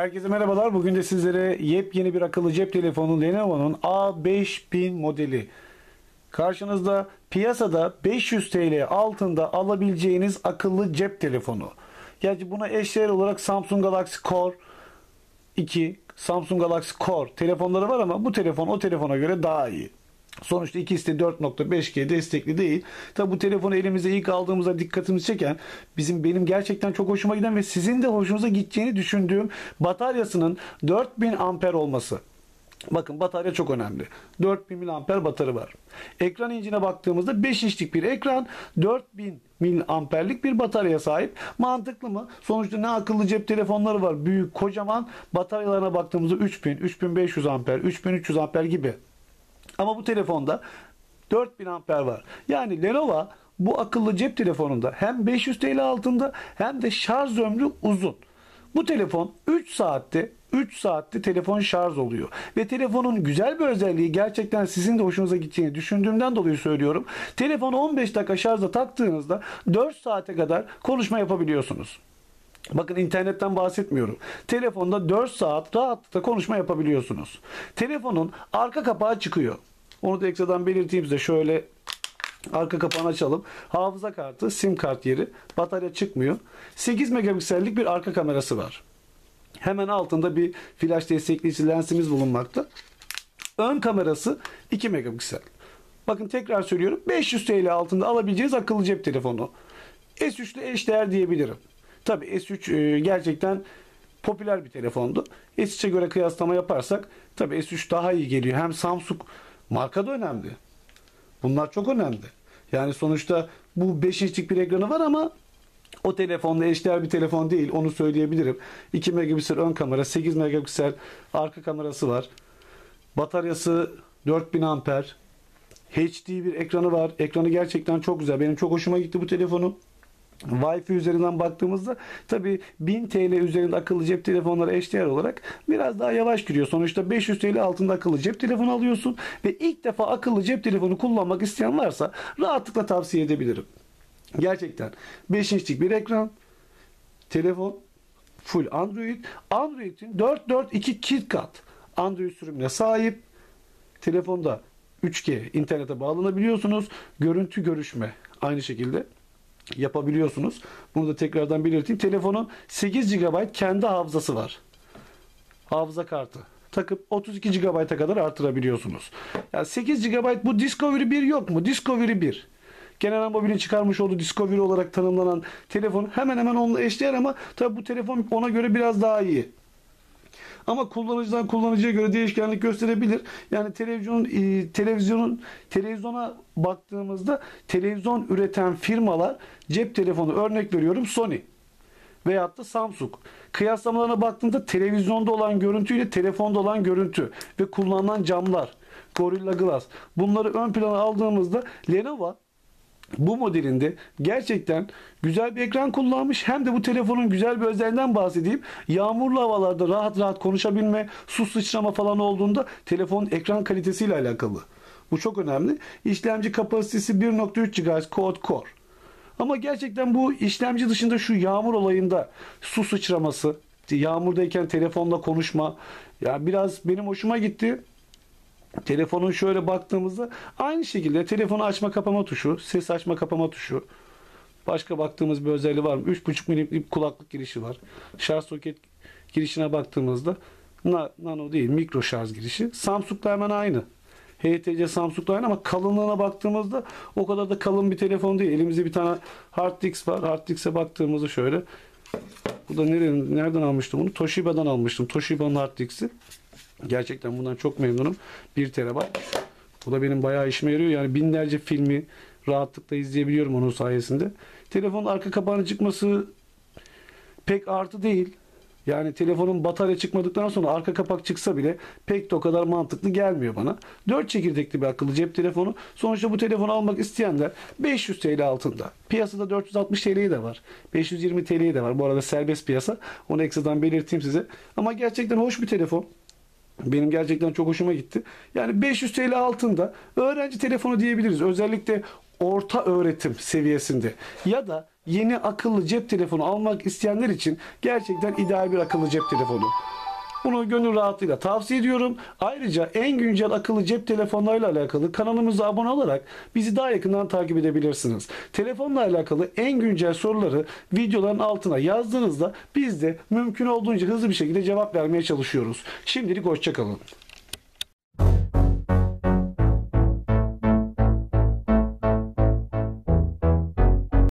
Herkese merhabalar. Bugün de sizlere yepyeni bir akıllı cep telefonu Lenovo'nun A5000 modeli. Karşınızda piyasada 500 TL altında alabileceğiniz akıllı cep telefonu. Gerçi buna eşdeğer olarak Samsung Galaxy Core 2, Samsung Galaxy Core telefonları var ama bu telefon o telefona göre daha iyi. Sonuçta ikisi de 4.5G destekli değil. Tabi bu telefonu elimize ilk aldığımızda dikkatimizi çeken bizim benim gerçekten çok hoşuma giden ve sizin de hoşunuza gideceğini düşündüğüm bataryasının 4000 amper olması. Bakın batarya çok önemli. 4000 mAh batarya var. Ekran incine baktığımızda 5 inçlik bir ekran 4000 mAh'lik bir batarya sahip. Mantıklı mı? Sonuçta ne akıllı cep telefonları var. Büyük, kocaman bataryalarına baktığımızda 3000, 3500 amper, 3300 amper gibi. Ama bu telefonda 4000 amper var. Yani Lenovo bu akıllı cep telefonunda hem 500 TL altında hem de şarj ömrü uzun. Bu telefon 3 saatte 3 saatte telefon şarj oluyor. Ve telefonun güzel bir özelliği gerçekten sizin de hoşunuza gideceğini düşündüğümden dolayı söylüyorum. Telefonu 15 dakika şarjda taktığınızda 4 saate kadar konuşma yapabiliyorsunuz. Bakın internetten bahsetmiyorum. Telefonda 4 saat rahatlıkla konuşma yapabiliyorsunuz. Telefonun arka kapağı çıkıyor. Onu da ekstradan belirteyim size. Şöyle arka kapağını açalım. Hafıza kartı, sim kart yeri. Batarya çıkmıyor. 8 megapiksellik bir arka kamerası var. Hemen altında bir flash destekleyici lensimiz bulunmakta. Ön kamerası 2 megapiksel. Bakın tekrar söylüyorum. 500 TL altında alabileceğiniz akıllı cep telefonu. S3 ile eşdeğer diyebilirim. Tabi S3 e, gerçekten popüler bir telefondu. S3'e göre kıyaslama yaparsak tabi S3 daha iyi geliyor. Hem Samsung marka da önemli. Bunlar çok önemli. Yani sonuçta bu 5 inçlik bir ekranı var ama o telefonla eşdeğer bir telefon değil. Onu söyleyebilirim. 2 megapiksel ön kamera, 8 megapiksel arka kamerası var. Bataryası 4000 amper. HD bir ekranı var. Ekranı gerçekten çok güzel. Benim çok hoşuma gitti bu telefonu. Wi-Fi üzerinden baktığımızda tabi 1000 TL üzerinde akıllı cep telefonları eşdeğer olarak biraz daha yavaş giriyor. Sonuçta 500 TL altında akıllı cep telefonu alıyorsun ve ilk defa akıllı cep telefonu kullanmak isteyen varsa rahatlıkla tavsiye edebilirim. Gerçekten 5 inçlik bir ekran, telefon, full Android. Android'in 442 KitKat Android sürümüne sahip. Telefonda 3G internete bağlanabiliyorsunuz. Görüntü görüşme aynı şekilde yapabiliyorsunuz. Bunu da tekrardan belirteyim. Telefonun 8 GB kendi hafızası var. Hafıza kartı takıp 32 GB'a kadar artırabiliyorsunuz. Yani 8 GB bu Discovery 1 yok mu? Discovery 1. Genel Mobil'in çıkarmış olduğu Discovery olarak tanımlanan telefon hemen hemen onunla eşdeğer ama tabi bu telefon ona göre biraz daha iyi. Ama kullanıcıdan kullanıcıya göre değişkenlik gösterebilir. Yani televizyonun e, televizyonun televizyona baktığımızda televizyon üreten firmalar cep telefonu örnek veriyorum Sony veyahut da Samsung. Kıyaslamalarına baktığında televizyonda olan görüntüyle telefonda olan görüntü ve kullanılan camlar, Gorilla Glass bunları ön plana aldığımızda Lenovo bu modelinde gerçekten güzel bir ekran kullanmış. Hem de bu telefonun güzel bir özelliğinden bahsedeyim. Yağmurlu havalarda rahat rahat konuşabilme, su sıçrama falan olduğunda telefonun ekran kalitesiyle alakalı. Bu çok önemli. İşlemci kapasitesi 1.3 GHz Quad Core. Ama gerçekten bu işlemci dışında şu yağmur olayında su sıçraması, yağmurdayken telefonla konuşma ya biraz benim hoşuma gitti. Telefonun şöyle baktığımızda aynı şekilde telefonu açma kapama tuşu, ses açma kapama tuşu. Başka baktığımız bir özelliği var mı? 3.5 milimlik kulaklık girişi var. Şarj soket girişine baktığımızda nano değil mikro şarj girişi. Samsung'da hemen aynı. HTC Samsung'da aynı ama kalınlığına baktığımızda o kadar da kalın bir telefon değil. Elimizde bir tane hard disk var. Hard disk'e baktığımızda şöyle. Bu da nereden, nereden almıştım bunu? Toshiba'dan almıştım. Toshiba'nın hard disk'i. Gerçekten bundan çok memnunum. 1 terabayt. Bu da benim bayağı işime yarıyor. Yani binlerce filmi rahatlıkla izleyebiliyorum onun sayesinde. Telefonun arka kapağının çıkması pek artı değil. Yani telefonun batarya çıkmadıktan sonra arka kapak çıksa bile pek de o kadar mantıklı gelmiyor bana. 4 çekirdekli bir akıllı cep telefonu. Sonuçta bu telefonu almak isteyenler 500 TL altında. Piyasada 460 TL'yi de var. 520 TL'yi de var. Bu arada serbest piyasa. Onu ekstradan belirteyim size. Ama gerçekten hoş bir telefon. Benim gerçekten çok hoşuma gitti. Yani 500 TL altında öğrenci telefonu diyebiliriz. Özellikle orta öğretim seviyesinde ya da yeni akıllı cep telefonu almak isteyenler için gerçekten ideal bir akıllı cep telefonu. Bunu gönül rahatlığıyla tavsiye ediyorum. Ayrıca en güncel akıllı cep telefonlarıyla alakalı kanalımıza abone olarak bizi daha yakından takip edebilirsiniz. Telefonla alakalı en güncel soruları videoların altına yazdığınızda biz de mümkün olduğunca hızlı bir şekilde cevap vermeye çalışıyoruz. Şimdilik hoşçakalın.